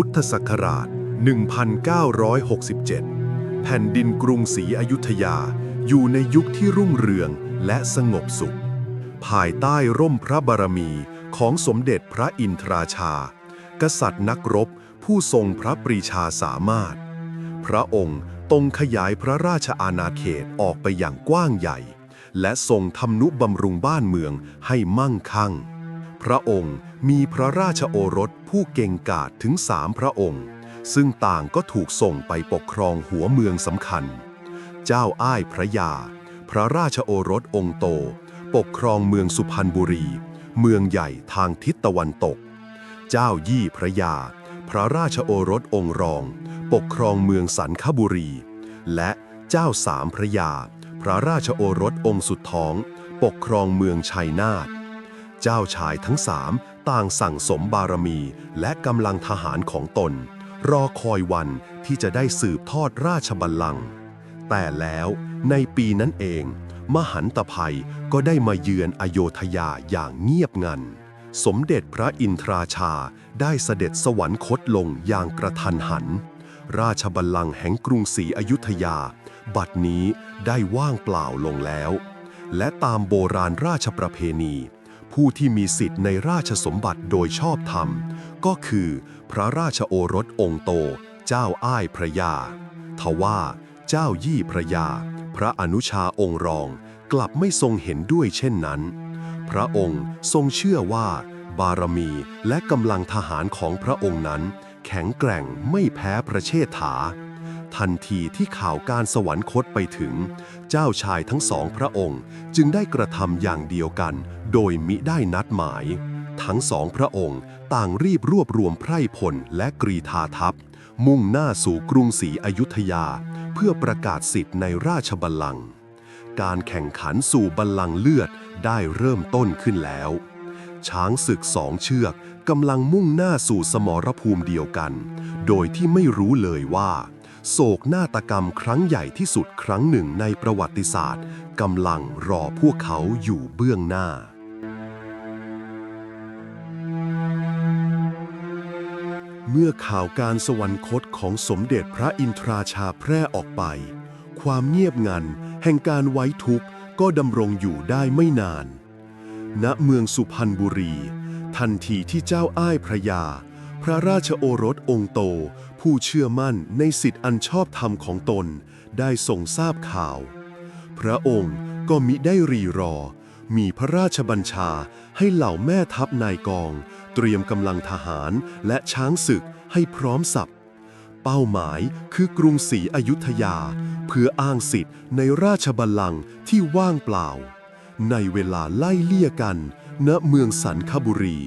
พุทธศักราช 1967 แผ่นดินกรุงศรีอยุธยาอยู่ในยุคที่รุ่งเรืองและสงบสุข ภายใต้ร่มพระบารมีของสมเด็จพระอินทราชา กษัตริย์นักรบผู้ทรงพระปรีชาสามารถ พระองค์ตรงขยายพระราชอาณาเขตออกไปอย่างกว้างใหญ่ และทรงทำนุบำรุงบ้านเมืองให้มั่งคั่ง พระองค์ มีพระราชโอรสผู้เก่งกาจถึงสามพระองค์ ซึ่งต่างก็ถูกส่งไปปกครองหัวเมืองสำคัญ เจ้าอ้ายพระยา พระราชโอรสองค์โต ปกครองเมืองสุพรรณบุรี เมืองใหญ่ทางทิศตะวันตก เจ้ายี่พระยา พระราชโอรสองค์รอง ปกครองเมืองสันคบุรี และเจ้าสามพระยา พระราชโอรสองค์สุดท้อง ปกครองเมืองชัยนาท เจ้าชายทั้งสาม ต่างสั่งสมบารมีและกำลังทหารของตน รอคอยวันที่จะได้สืบทอดราชบัลลังก์แต่แล้วในปีนั้นเอง มหันตภัยก็ได้มาเยือนอโยธยาอย่างเงียบงัน สมเด็จพระอินทราชาได้เสด็จสวรรคตลงอย่างกระทันหัน ราชบัลลังก์แห่งกรุงศรีอยุธยา บัดนี้ได้ว่างเปล่าลงแล้ว และตามโบราณราชประเพณี ผู้ที่มีสิทธิ์ในราชสมบัติโดยชอบธรรม ก็คือพระราชโอรสองค์โต เจ้าอ้ายพระยา ทว่าเจ้ายี่พระยา พระอนุชาองค์รองกลับไม่ทรงเห็นด้วยเช่นนั้น พระองค์ทรงเชื่อว่า บารมีและกำลังทหารของพระองค์นั้น แข็งแกร่งไม่แพ้พระเชษฐา ทันทีที่ข่าวการสวรรคตไปถึง เจ้าชายทั้งสองพระองค์จึงได้กระทำอย่างเดียวกัน โดยมิได้นัดหมาย ทั้งสองพระองค์ต่างรีบรวบรวมไพร่พลและกรีธาทัพ มุ่งหน้าสู่กรุงศรีอยุธยา เพื่อประกาศสิทธิ์ในราชบัลลังก์การแข่งขันสู่บัลลังก์เลือดได้เริ่มต้นขึ้นแล้ว ช้างศึกสองเชือกกำลังมุ่งหน้าสู่สมรภูมิเดียวกัน โดยที่ไม่รู้เลยว่า โศกนาฏกรรมครั้งใหญ่ที่สุดครั้งหนึ่งในประวัติศาสตร์กำลังรอพวกเขาอยู่เบื้องหน้า เมื่อข่าวการสวรรคตของสมเด็จพระอินทราชาแพร่ออกไป ความเงียบงันแห่งการไว้ทุกข์ก็ดำรงอยู่ได้ไม่นาน ณเมืองสุพรรณบุรี ทันทีที่เจ้าอ้ายพระยา พระราชโอรสองค์โต ผู้เชื่อมั่นในสิทธิอันชอบธรรมของตน ได้ส่งทราบข่าว พระองค์ก็มิได้รีรอ มีพระราชบัญชาให้เหล่าแม่ทัพนายกอง เตรียมกำลังทหารและช้างศึกให้พร้อมสับเป้าหมายคือกรุงศรีอยุธยา เพื่ออ้างสิทธิ์ในราชบัลลังก์ที่ว่างเปล่า ในเวลาไล่เลี่ยกัน ณเมืองสันคบุรี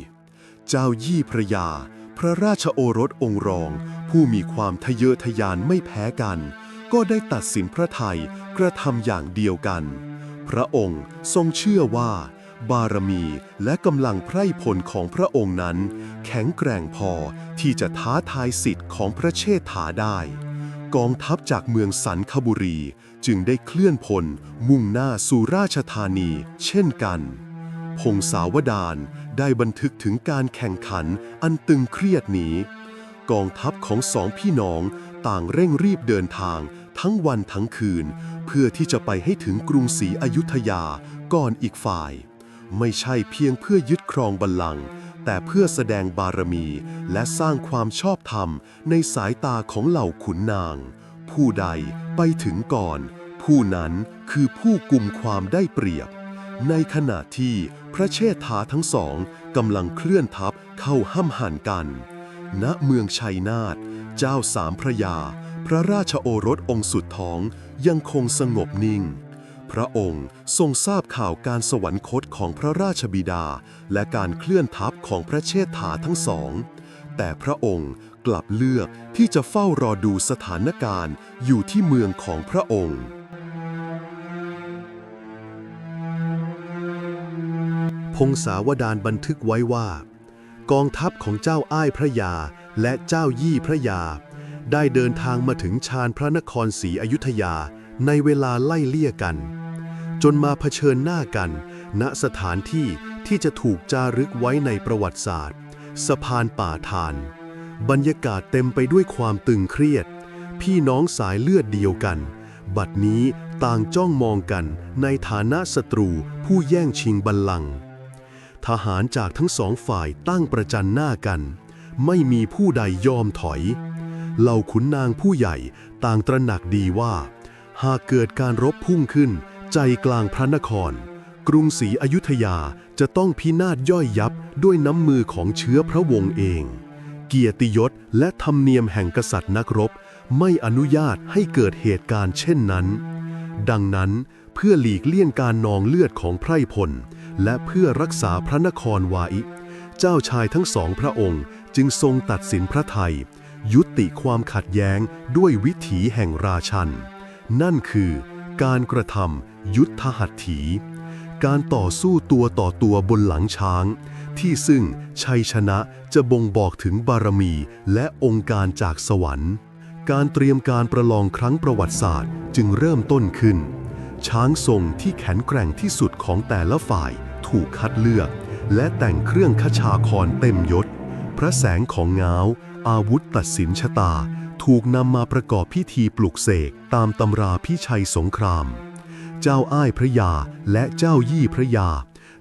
เจ้ายี่พระยา พระราชโอรสองค์รอง ผู้มีความทะเยอทะยานไม่แพ้กัน ก็ได้ตัดสินพระไทยกระทำอย่างเดียวกัน พระองค์ทรงเชื่อว่า บารมีและกำลังไพร่พลของพระองค์นั้น แข็งแกร่งพอที่จะท้าทายสิทธิ์ของพระเชษฐาได้ กองทัพจากเมืองสันคบุรีจึงได้เคลื่อนพลมุ่งหน้าสู่ราชธานีเช่นกันพงศาวดารได้บันทึกถึงการแข่งขันอันตึงเครียดนี้ กองทัพของสองพี่น้องต่างเร่งรีบเดินทาง ทั้งวันทั้งคืน เพื่อที่จะไปให้ถึงกรุงศรีอยุธยาก่อนอีกฝ่าย ไม่ใช่เพียงเพื่อยึดครองบัลลังก์แต่เพื่อแสดงบารมี และสร้างความชอบธรรมในสายตาของเหล่าขุนนาง ผู้ใดไปถึงก่อน ผู้นั้นคือผู้กลุ่มความได้เปรียบ ในขณะที่พระเชษฐาทั้งสองกำลังเคลื่อนทัพเข้าห้ำหันกัน ณเมืองชัยนาท เจ้าสามพระยา พระราชโอรสองค์สุดท้องยังคงสงบนิ่ง พระองค์ทรงทราบข่าวการสวรรคตของพระราชบิดา และการเคลื่อนทัพของพระเชษฐาทั้งสอง แต่พระองค์กลับเลือกที่จะเฝ้ารอดูสถานการณ์อยู่ที่เมืองของพระองค์พงศาวดารบันทึกไว้ว่า กองทัพของเจ้าอ้ายพระยาและเจ้ายี่พระยา ได้เดินทางมาถึงชานพระนครศรีอยุธยาในเวลาไล่เลี่ยกัน จนมาเผชิญหน้ากัน ณสถานที่ที่จะถูกจารึกไว้ในประวัติศาสตร์ สะพานป่าทาน บรรยากาศเต็มไปด้วยความตึงเครียด พี่น้องสายเลือดเดียวกัน บัดนี้ต่างจ้องมองกันในฐานะศัตรูผู้แย่งชิงบัลลังก์ ทหารจากทั้งสองฝ่ายตั้งประจันหน้ากัน ไม่มีผู้ใดยอมถอย เหล่าขุนนางผู้ใหญ่ต่างตระหนักดีว่า หากเกิดการรบพุ่งขึ้น ใจกลางพระนคร กรุงศรีอยุธยาจะต้องพินาศย่อยยับด้วยน้ำมือของเชื้อพระวงศ์เอง เกียรติยศและธรรมเนียมแห่งกษัตริย์นักรบ ไม่อนุญาตให้เกิดเหตุการณ์เช่นนั้น ดังนั้นเพื่อหลีกเลี่ยงการนองเลือดของไพร่พล และเพื่อรักษาพระนครวาอิ เจ้าชายทั้งสองพระองค์จึงทรงตัดสินพระไทย ยุติความขัดแย้งด้วยวิถีแห่งราชัน นั่นคือการกระทำยุทธหัตถี การต่อสู้ตัวต่อตัวบนหลังช้าง ที่ซึ่งชัยชนะจะบ่งบอกถึงบารมีและองค์การจากสวรรค์ การเตรียมการประลองครั้งประวัติศาสตร์จึงเริ่มต้นขึ้นช้างทรงที่แข็งแกร่งที่สุดของแต่ละฝ่าย ถูกคัดเลือก และแต่งเครื่องขชาครเต็มยศ พระแสงของเงาอาวุธตัดสินชะตา ถูกนำมาประกอบพิธีปลุกเสกตามตำราพิชัยสงคราม เจ้าอ้ายพระยาและเจ้ายี่พระยา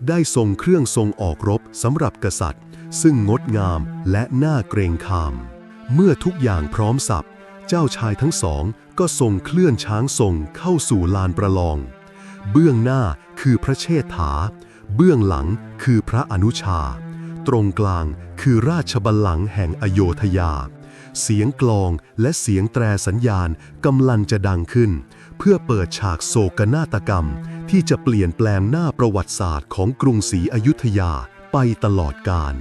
ได้ทรงเครื่องทรงออกรบสำหรับกษัตริย์ ซึ่งงดงามและน่าเกรงขาม เมื่อทุกอย่างพร้อมสับเจ้าชายทั้งสองก็ทรงเคลื่อนช้างทรงเข้าสู่ลานประลอง เบื้องหน้าคือพระเชษฐา เบื้องหลังคือพระอนุชา ตรงกลางคือราชบัลลังก์แห่งอโยธยา เสียงกลองและเสียงแตรสัญญาณกำลังจะดังขึ้น เพื่อเปิดฉากโศกนาฏกรรม ที่จะเปลี่ยนแปลงหน้าประวัติศาสตร์ของกรุงศรีอยุธยาไปตลอดกาล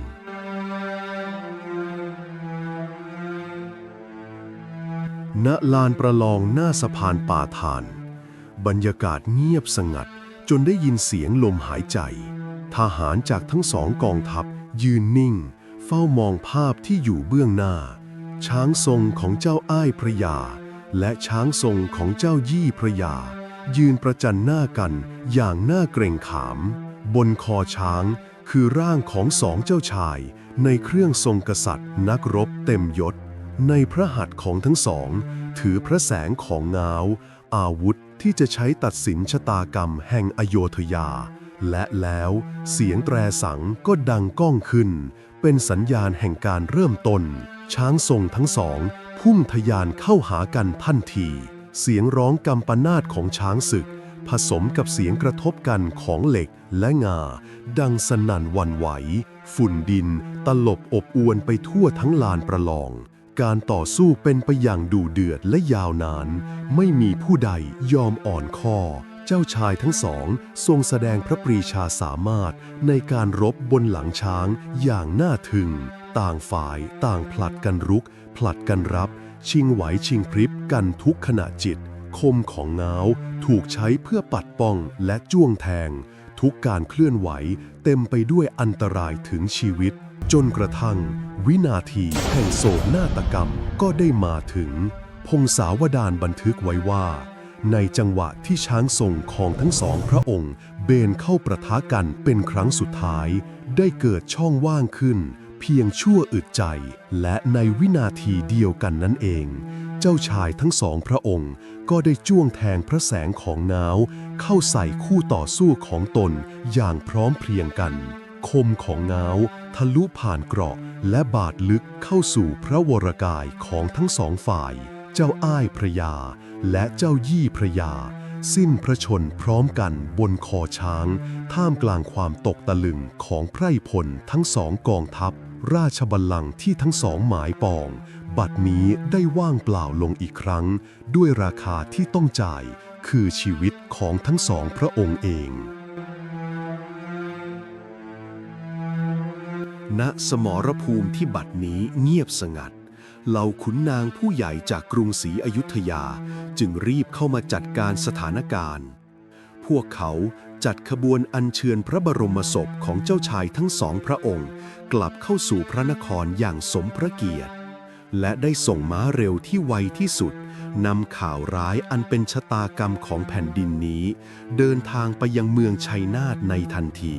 ณลานประลองหน้าสะพานป่าทาน บรรยากาศเงียบสงัด จนได้ยินเสียงลมหายใจ ทหารจากทั้งสองกองทัพ ยืนนิ่ง เฝ้ามองภาพที่อยู่เบื้องหน้า ช้างทรงของเจ้าอ้ายพระยา และช้างทรงของเจ้ายี่พระยา ยืนประจันหน้ากันอย่างน่าเกรงขาม บนคอช้างคือร่างของสองเจ้าชาย ในเครื่องทรงกษัตริย์ นักรบเต็มยศ ในพระหัตถ์ของทั้งสอง ถือพระแสงของเงาอาวุธ ที่จะใช้ตัดสินชะตากรรมแห่งอโยธยา และแล้วเสียงแตรสังก็ดังก้องขึ้น เป็นสัญญาณแห่งการเริ่มต้น ช้างทรงทั้งสอง พุ่งทะยานเข้าหากันทันที เสียงร้องกำปนาตของช้างศึก ผสมกับเสียงกระทบกันของเหล็กและงา ดังสนั่นวันไหว ฝุ่นดิน ตลบอบอวนไปทั่วทั้งลานประลอง การต่อสู้เป็นไปอย่างดูเดือดและยาวนาน ไม่มีผู้ใดยอมอ่อนข้อ เจ้าชายทั้งสอง ทรงแสดงพระปรีชาสามารถในการรบบนหลังช้างอย่างน่าทึ่ง ต่างฝ่ายต่างผลัดกันรุก ผลัดกันรับ ชิงไหวชิงพริบกันทุกขณะจิต คมของเงาถูกใช้เพื่อปัดป้องและจ้วงแทง ทุกการเคลื่อนไหวเต็มไปด้วยอันตรายถึงชีวิต จนกระทั่ง วินาทีแห่งโศกนาฏกรรมก็ได้มาถึง พงศาวดารบันทึกไว้ว่า ในจังหวะที่ช้างทรงของทั้งสองพระองค์ เบนเข้าประทะกันเป็นครั้งสุดท้าย ได้เกิดช่องว่างขึ้น เพียงชั่วอึดใจ และในวินาทีเดียวกันนั่นเอง เจ้าชายทั้งสองพระองค์ ก็ได้จ้วงแทงพระแสงของนาว เข้าใส่คู่ต่อสู้ของตนอย่างพร้อมเพรียงกัน คมของเงาทะลุผ่านเกราะและบาดลึกเข้าสู่พระวรกายของทั้งสองฝ่าย เจ้าอ้ายพระยา และเจ้ายี่พระยา สิ้นพระชนพร้อมกันบนคอช้าง ท่ามกลางความตกตะลึงของไพร่พลทั้งสองกองทัพ ราชบัลลังก์ที่ทั้งสองหมายปอง บัดนี้ได้ว่างเปล่าลงอีกครั้ง ด้วยราคาที่ต้องจ่าย คือชีวิตของทั้งสองพระองค์เอง ณสมรภูมิที่บัดนี้เงียบสงัด เหล่าขุนนางผู้ใหญ่จากกรุงศรีอยุธยาจึงรีบเข้ามาจัดการสถานการณ์ พวกเขาจัดขบวนอัญเชิญพระบรมศพของเจ้าชายทั้งสองพระองค์ กลับเข้าสู่พระนครอย่างสมพระเกียรติ และได้ส่งม้าเร็วที่ไวที่สุดนำข่าวร้ายอันเป็นชะตากรรมของแผ่นดินนี้ เดินทางไปยังเมืองชัยนาทในทันที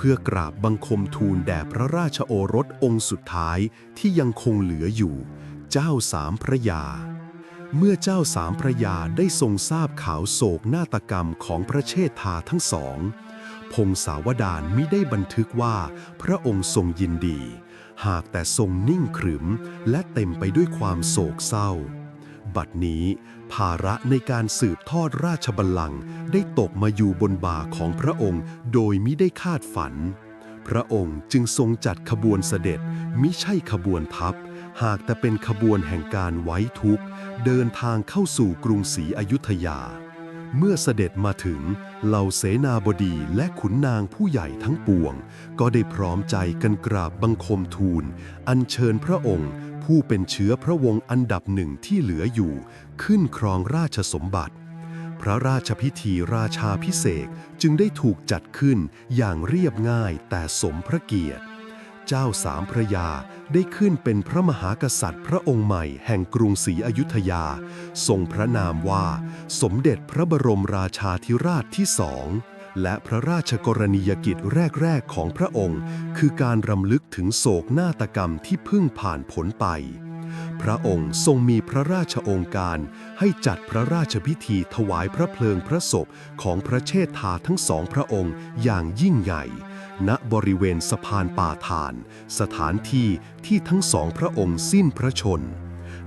เพื่อกราบบังคมทูลแด่พระราชโอรสองค์สุดท้ายที่ยังคงเหลืออยู่ เจ้าสามพระยา เมื่อเจ้าสามพระยาได้ทรงทราบข่าวโศกนาฏกรรมของพระเชษฐาทั้งสอง พงศาวดารมิได้บันทึกว่าพระองค์ทรงยินดี หากแต่ทรงนิ่งขรึมและเต็มไปด้วยความโศกเศร้า บัดนี้ ภาระในการสืบทอดราชบัลลังก์ได้ตกมาอยู่บนบ่าของพระองค์โดยมิได้คาดฝัน พระองค์จึงทรงจัดขบวนเสด็จมิใช่ขบวนทัพ หากแต่เป็นขบวนแห่งการไว้ทุกข์ เดินทางเข้าสู่กรุงศรีอยุธยา เมื่อเสด็จมาถึง เหล่าเสนาบดีและขุนนางผู้ใหญ่ทั้งปวง ก็ได้พร้อมใจกันกราบบังคมทูล อัญเชิญพระองค์ ผู้เป็นเชื้อพระวงศ์อันดับหนึ่งที่เหลืออยู่ ขึ้นครองราชสมบัติ พระราชพิธีราชาพิเศษจึงได้ถูกจัดขึ้นอย่างเรียบง่ายแต่สมพระเกียรติ เจ้าสามพระยาได้ขึ้นเป็นพระมหากษัตริย์พระองค์ใหม่แห่งกรุงศรีอยุธยา ทรงพระนามว่า สมเด็จพระบรมราชาธิราชที่สอง และพระราชกรณียกิจแรก ๆ ของพระองค์ คือการรำลึกถึงโศกนาฏกรรมที่เพิ่งผ่านผลไป พระองค์ทรงมีพระราชองค์การ ให้จัดพระราชพิธีถวายพระเพลิงพระศพของพระเชษฐาทั้งสองพระองค์อย่างยิ่งใหญ่ ณบริเวณสะพานป่าฐาน สถานที่ที่ทั้งสองพระองค์สิ้นพระชน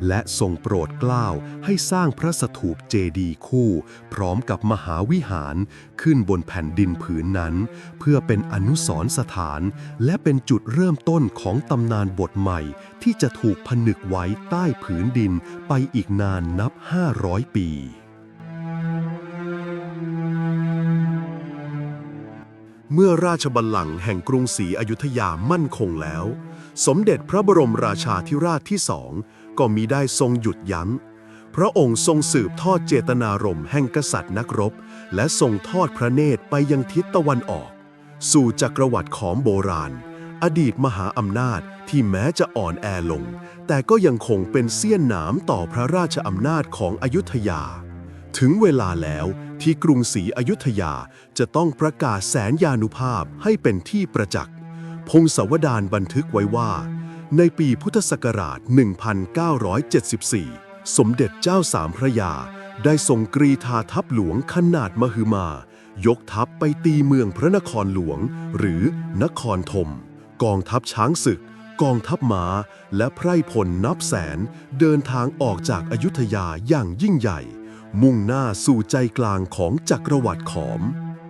และทรงโปรดเกล้าให้สร้างพระสถูปเจดีย์คู่ พร้อมกับมหาวิหารขึ้นบนแผ่นดินผืนนั้น เพื่อเป็นอนุสรณ์สถาน และเป็นจุดเริ่มต้นของตำนานบทใหม่ ที่จะถูกผนึกไว้ใต้ผืนดินไปอีกนานนับ 500 ปีเมื่อราชบัลลังก์แห่งกรุงศรีอยุธยามั่นคงแล้ว สมเด็จพระบรมราชาธิราชที่สอง ก็มีได้ทรงหยุดยั้ง พระองค์ทรงสืบทอดเจตนารมณ์แห่งกษัตริย์นักรบ และทรงทอดพระเนตรไปยังทิศตะวันออก สู่จักรวรรดิของโบราณ อดีตมหาอำนาจที่แม้จะอ่อนแอลง แต่ก็ยังคงเป็นเสี้ยนหนามต่อพระราชอำนาจของอยุธยา ถึงเวลาแล้วที่กรุงศรีอยุธยาจะต้องประกาศแสนยานุภาพให้เป็นที่ประจักษ์พงศาวดารบันทึกไว้ว่า ในปีพุทธศักราช 1974 สมเด็จเจ้าสามพระยา ได้ทรงกรีธาทัพหลวงขนาดมหึมา ยกทัพไปตีเมืองพระนครหลวง หรือนครธม กองทัพช้างศึก กองทัพม้า และไพร่พลนับแสน เดินทางออกจากอายุทยาอย่างยิ่งใหญ่ มุ่งหน้าสู่ใจกลางของจักรวรรดิขอม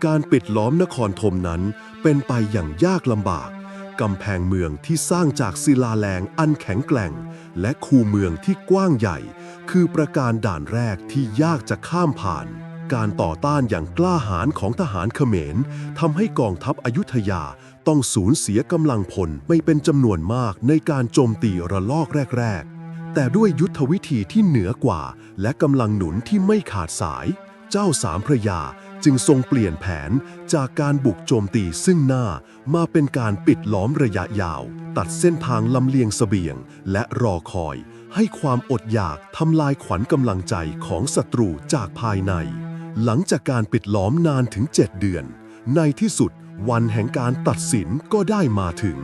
การปิดล้อมนครธมนั้นเป็นไปอย่างยากลำบาก กำแพงเมืองที่สร้างจากศิลาแรงอันแข็งแกร่ง และคูเมืองที่กว้างใหญ่ คือประการด่านแรกที่ยากจะข้ามผ่าน การต่อต้านอย่างกล้าหาญของทหารเขมรทำให้กองทัพอยุธยาต้องสูญเสียกำลังพลไม่เป็นจำนวนมากในการโจมตีระลอกแรก ๆ แต่ด้วยยุทธวิธีที่เหนือกว่า และกำลังหนุนที่ไม่ขาดสาย เจ้าสามพระยา จึงทรงเปลี่ยนแผนจากการบุกโจมตีซึ่งหน้ามาเป็นการปิดล้อมระยะยาว ตัดเส้นทางลำเลียงเสบียง และรอคอย ให้ความอดอยากทำลายขวัญกำลังใจของศัตรูจากภายใน หลังจากการปิดล้อมนานถึง 7 เดือน ในที่สุดวันแห่งการตัดสินก็ได้มาถึง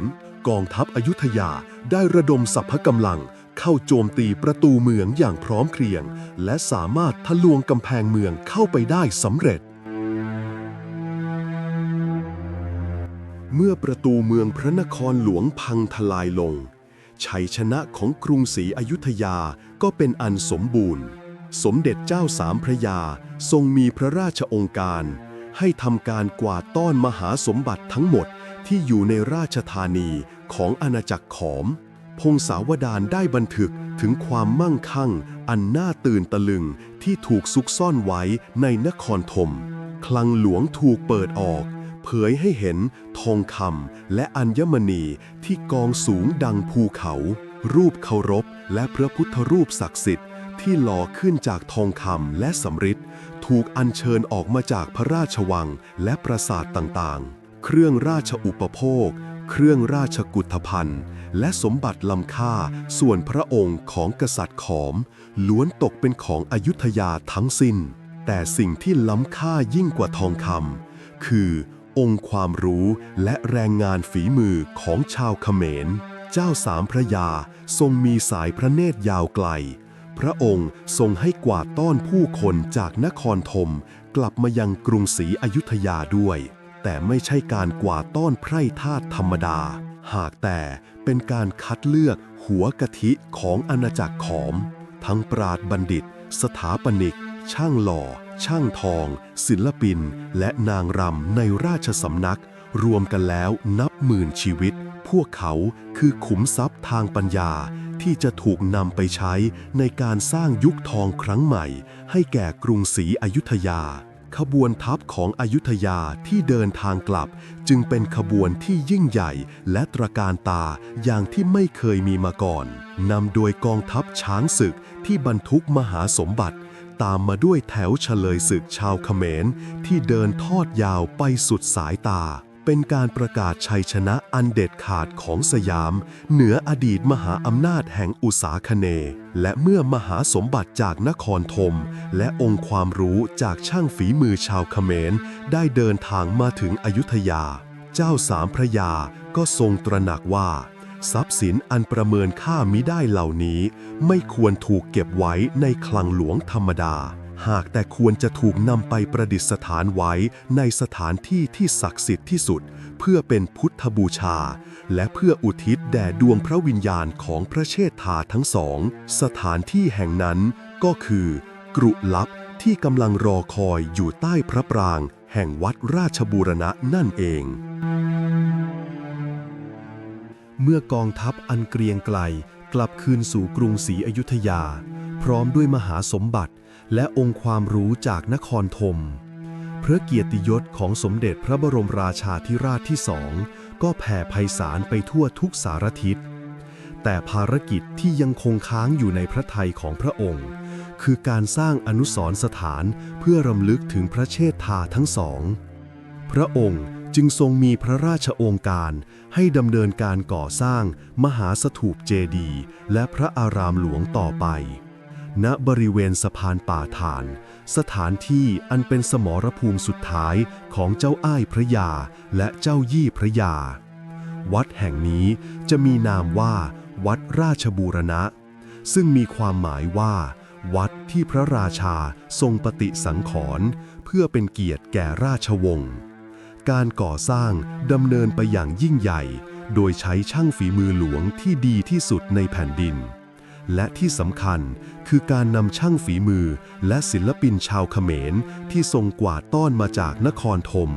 กองทัพอยุธยาได้ระดมสรรพกำลังเข้าโจมตีประตูเมืองอย่างพร้อมเพรียง และสามารถทะลวงกำแพงเมืองเข้าไปได้สำเร็จ เมื่อประตูเมืองพระนครหลวงพังทลายลง ชัยชนะของกรุงศรีอยุธยาก็เป็นอันสมบูรณ์ สมเด็จเจ้าสามพระยาทรงมีพระราชองค์การ ให้ทำการกวาดต้อนมหาสมบัติทั้งหมดที่อยู่ในราชธานีของอาณาจักรขอม พงศาวดารได้บันทึกถึงความมั่งคั่ง อันน่าตื่นตะลึงที่ถูกซุกซ่อนไว้ในนครธม คลังหลวงถูกเปิดออก เผยให้เห็นทองคำและอัญมณีที่กองสูงดังภูเขา รูปเคารพและพระพุทธรูปศักดิ์สิทธิ์ที่หล่อขึ้นจากทองคำและสำริดถูกอัญเชิญออกมาจากพระราชวังและปราสาทต่างๆ เครื่องราชอุปโภค เครื่องราชกุฏภัณฑ์ และสมบัติล้ำค่าส่วนพระองค์ของกษัตริย์ขอม ล้วนตกเป็นของอยุธยาทั้งสิ้น แต่สิ่งที่ล้ำค่ายิ่งกว่าทองคำคือ องค์ความรู้และแรงงานฝีมือของชาวเขมร เจ้าสามพระยาทรงมีสายพระเนตรยาวไกล พระองค์ทรงให้กวาดต้อนผู้คนจากนครธมกลับมายังกรุงศรีอยุธยาด้วย แต่ไม่ใช่การกวาดต้อนไพร่ทาสธรรมดา หากแต่เป็นการคัดเลือกหัวกะทิของอาณาจักรขอม ทั้งปราดบัณฑิต สถาปนิก ช่างหล่อ ช่างทอง ศิลปิน และนางรำในราชสำนัก รวมกันแล้วนับหมื่นชีวิต พวกเขาคือขุมทรัพย์ทางปัญญาที่จะถูกนำไปใช้ในการสร้างยุคทองครั้งใหม่ ให้แก่กรุงศรีอยุธยา ขบวนทัพของอยุธยาที่เดินทางกลับ จึงเป็นขบวนที่ยิ่งใหญ่และตระการตาอย่างที่ไม่เคยมีมาก่อนนำโดยกองทัพช้างศึกที่บรรทุกมหาสมบัติ ตามมาด้วยแถวเฉลยศึกชาวเขมร ที่เดินทอดยาวไปสุดสายตา เป็นการประกาศชัยชนะอันเด็ดขาดของสยาม เหนืออดีตมหาอำนาจแห่งอุษาคเนย์และเมื่อมหาสมบัติจากนครธมและองค์ความรู้จากช่างฝีมือชาวเขมร ได้เดินทางมาถึงอยุธยา เจ้าสามพระยาก็ทรงตระหนักว่า ทรัพย์สินอันประเมินค่ามิได้เหล่านี้ ไม่ควรถูกเก็บไว้ในคลังหลวงธรรมดา หากแต่ควรจะถูกนำไปประดิษฐานไว้ในสถานที่ที่ศักดิ์สิทธิ์ที่สุด เพื่อเป็นพุทธบูชา และเพื่ออุทิศแด่ดวงพระวิญญาณของพระเชษฐาทั้งสอง สถานที่แห่งนั้นก็คือกรุลับที่กำลังรอคอยอยู่ใต้พระปราง แห่งวัดราชบูรณะนั่นเอง เมื่อกองทัพอันเกรียงไกลกลับคืนสู่กรุงศรีอยุธยา พร้อมด้วยมหาสมบัติและองค์ความรู้จากนครธมพระเกียรติยศของสมเด็จพระบรมราชาธิราชที่สองก็แผ่ไพศาลไปทั่วทุกสารทิศ แต่ภารกิจที่ยังคงค้างอยู่ในพระทัยของพระองค์ คือการสร้างอนุสรณ์สถานเพื่อรำลึกถึงพระเชษฐาทั้งสอง พระองค์ จึงทรงมีพระราชโองการให้ดำเนินการก่อสร้างมหาสถูปเจดีย์และพระอารามหลวงต่อไป ณบริเวณสะพานป่าฐาน สถานที่อันเป็นสมรภูมิสุดท้ายของเจ้าอ้ายพระยาและเจ้ายี่พระยา วัดแห่งนี้จะมีนามว่า วัดราชบูรณะ ซึ่งมีความหมายว่า วัดที่พระราชาทรงปฏิสังขรณ์เพื่อเป็นเกียรติแก่ราชวงศ์ การก่อสร้างดำเนินไปอย่างยิ่งใหญ่ โดยใช้ช่างฝีมือหลวงที่ดีที่สุดในแผ่นดิน และที่สำคัญคือการนำช่างฝีมือและศิลปินชาวเขมร ที่ทรงกวาดต้อนมาจากนครธม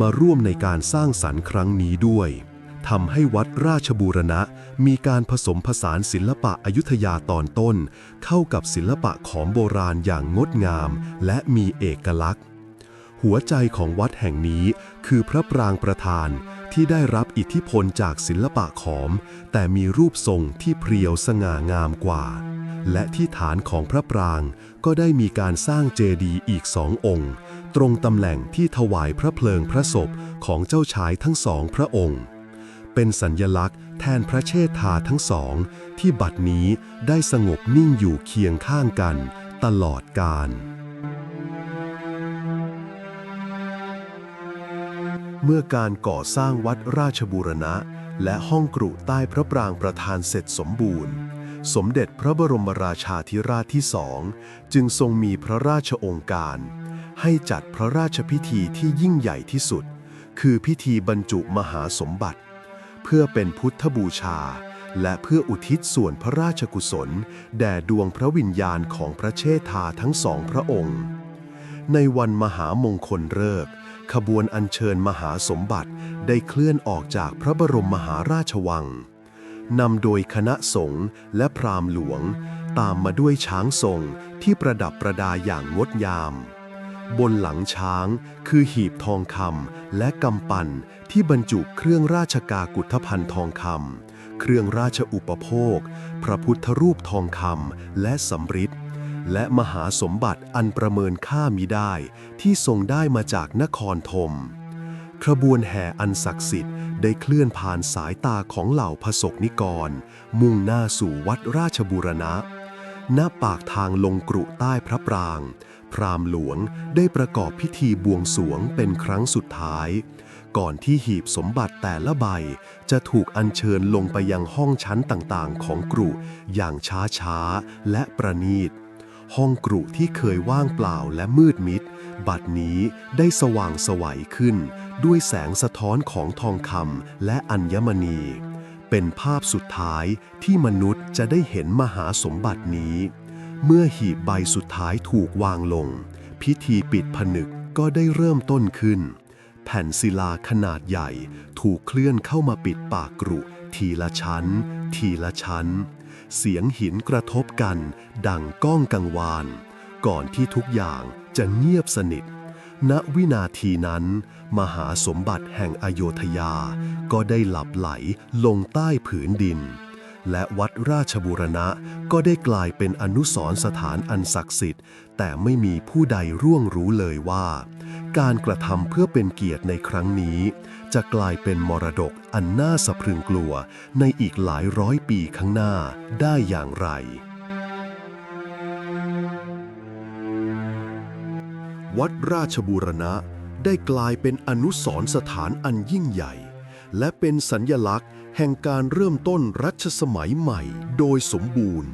มาร่วมในการสร้างสรรค์ครั้งนี้ด้วยทำให้วัดราชบูรณะมีการผสมผสานศิลปะอยุธยาตอนต้น เข้ากับศิลปะของโบราณอย่างงดงามและมีเอกลักษณ์ หัวใจของวัดแห่งนี้คือพระปรางประธานที่ได้รับอิทธิพลจากศิลปะขอม แต่มีรูปทรงที่เพรียวสง่างามกว่า และที่ฐานของพระปรางก็ได้มีการสร้างเจดีย์อีกสององค์ ตรงตำแหน่งที่ถวายพระเพลิงพระศพของเจ้าชายทั้งสองพระองค์ เป็นสัญญลักษณ์แทนพระเชษฐาทั้งสอง ที่บัดนี้ได้สงบนิ่งอยู่เคียงข้างกัน ตลอดกาล เมื่อการก่อสร้างวัดราชบูรณะ และห้องกรุใต้พระปรางประธานเสร็จสมบูรณ์ สมเด็จพระบรมราชาธิราชที่สองจึงทรงมีพระราชองค์การ ให้จัดพระราชพิธีที่ยิ่งใหญ่ที่สุด คือพิธีบรรจุมหาสมบัติ เพื่อเป็นพุทธบูชา และเพื่ออุทิศส่วนพระราชกุศล แด่ดวงพระวิญญาณของพระเชษฐาทั้งสองพระองค์ ในวันมหามงคลฤกษ์ ขบวนอัญเชิญมหาสมบัติได้เคลื่อนออกจากพระบรมมหาราชวัง นำโดยคณะสงฆ์และพราหมณ์หลวง ตามมาด้วยช้างทรงที่ประดับประดาอย่างงดงาม บนหลังช้างคือหีบทองคำและกำปั่นที่บรรจุเครื่องราชกากุฏภัณฑ์ทองคำเครื่องราชอุปโภค พระพุทธรูปทองคำและสำริด และมหาสมบัติอันประเมินค่ามิได้ที่ทรงได้มาจากนครธมขบวนแห่อันศักดิ์สิทธิ์ได้เคลื่อนผ่านสายตาของเหล่าพระสกนิกร มุ่งหน้าสู่วัดราชบูรณะ ณ ปากทางลงกรุใต้พระปราง พราหมณ์หลวงได้ประกอบพิธีบวงสวงเป็นครั้งสุดท้าย ก่อนที่หีบสมบัติแต่ละใบ จะถูกอัญเชิญลงไปยังห้องชั้นต่างๆ ของกรุอย่างช้าๆ และประณีต ห้องกรุที่เคยว่างเปล่าและมืดมิด บัดนี้ได้สว่างสวัยขึ้น ด้วยแสงสะท้อนของทองคำและอัญมณี เป็นภาพสุดท้ายที่มนุษย์จะได้เห็นมหาสมบัตินี้ เมื่อหีบใบสุดท้ายถูกวางลง พิธีปิดผนึกก็ได้เริ่มต้นขึ้น แผ่นศิลาขนาดใหญ่ถูกเคลื่อนเข้ามาปิดปากกรุทีละชั้น ทีละชั้น เสียงหินกระทบกัน ดังก้องกังวาน ก่อนที่ทุกอย่างจะเงียบสนิท ณวินาทีนั้น มหาสมบัติแห่งอโยธยา ก็ได้หลับไหลลงใต้ผืนดิน และวัดราชบูรณะก็ได้กลายเป็นอนุสรสถานอันศักดิ์สิทธิ์ แต่ไม่มีผู้ใดร่วงรู้เลยว่า การกระทำเพื่อเป็นเกียรติในครั้งนี้ จะกลายเป็นมรดกอันน่าสะพรึงกลัวในอีกหลายร้อยปีข้างหน้าได้อย่างไร วัดราชบูรณะได้กลายเป็นอนุสรสถานอันยิ่งใหญ่ และเป็นสัญญลักษณ์ แห่งการเริ่มต้นรัชสมัยใหม่โดยสมบูรณ์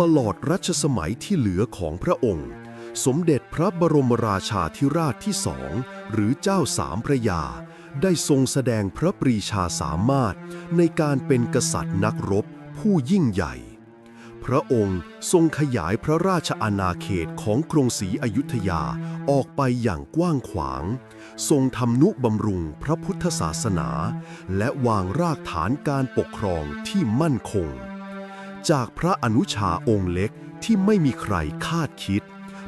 ตลอดรัชสมัยที่เหลือของพระองค์ สมเด็จพระบรมราชาธิราชที่สองหรือเจ้าสามพระยา ได้ทรงแสดงพระปรีชาสามารถในการเป็นกษัตริย์นักรบผู้ยิ่งใหญ่ พระองค์ทรงขยายพระราชอาณาเขตของกรุงศรีอยุธยาออกไปอย่างกว้างขวาง ทรงทำนุบำรุงพระพุทธศาสนา และวางรากฐานการปกครองที่มั่นคง จากพระอนุชาองค์เล็กที่ไม่มีใครคาดคิด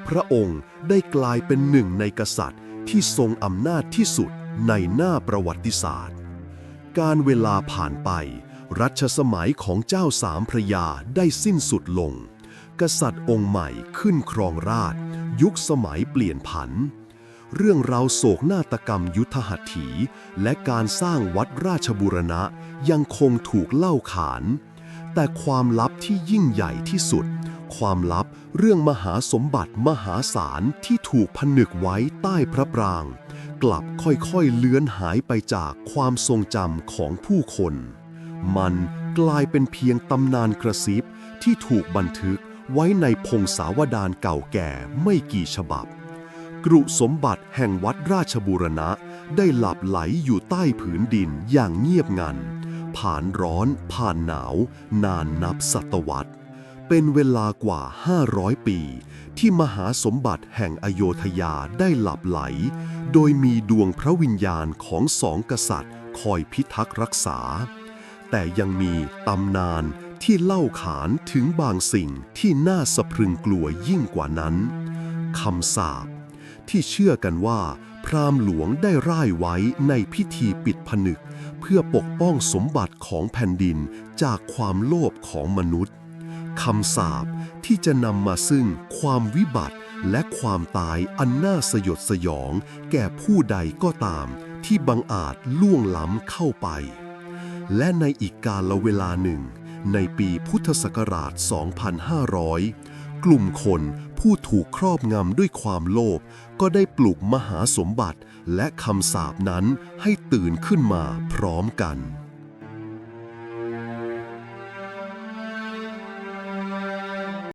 พระองค์ได้กลายเป็นหนึ่งในกษัตริย์ที่ทรงอำนาจที่สุดในหน้าประวัติศาสตร์ การเวลาผ่านไป รัชสมัยของเจ้าสามพระยาได้สิ้นสุดลง กษัตริย์องค์ใหม่ขึ้นครองราช ยุคสมัยเปลี่ยนผัน เรื่องราวโศกนาฏกรรมยุทธหัตถี และการสร้างวัดราชบูรณะยังคงถูกเล่าขาน แต่ความลับที่ยิ่งใหญ่ที่สุด ความลับเรื่องมหาสมบัติมหาศาลที่ถูกผนึกไว้ใต้พระปราง กลับค่อยๆเลือนหายไปจากความทรงจำของผู้คน มันกลายเป็นเพียงตำนานกระซิบที่ถูกบันทึกไว้ในพงศาวดารเก่าแก่ไม่กี่ฉบับ กรุสมบัติแห่งวัดราชบูรณะได้หลับไหลอยู่ใต้ผืนดินอย่างเงียบงัน ผ่านร้อนผ่านหนาว นานนับศตวรรษ เป็นเวลากว่า 500 ปี ที่มหาสมบัติแห่งอโยธยาได้หลับไหล โดยมีดวงพระวิญญาณของสองกษัตริย์คอยพิทักษ์รักษา แต่ยังมีตำนานที่เล่าขานถึงบางสิ่งที่น่าสะพรึงกลัวยิ่งกว่านั้นคำสาปที่เชื่อกันว่า พราหมณ์หลวงได้ร่ายไว้ในพิธีปิดผนึก เพื่อปกป้องสมบัติของแผ่นดินจากความโลภของมนุษย์คำสาปที่จะนำมาซึ่งความวิบัติและความตายอันน่าสยดสยอง แก่ผู้ใดก็ตามที่บังอาจล่วงล้ำเข้าไป และในอีกกาลเวลาหนึ่ง ในปีพุทธศักราช 2500 กลุ่มคนผู้ถูกครอบงำด้วยความโลภก็ได้ปลุกมหาสมบัติและคำสาปนั้นให้ตื่นขึ้นมาพร้อมกัน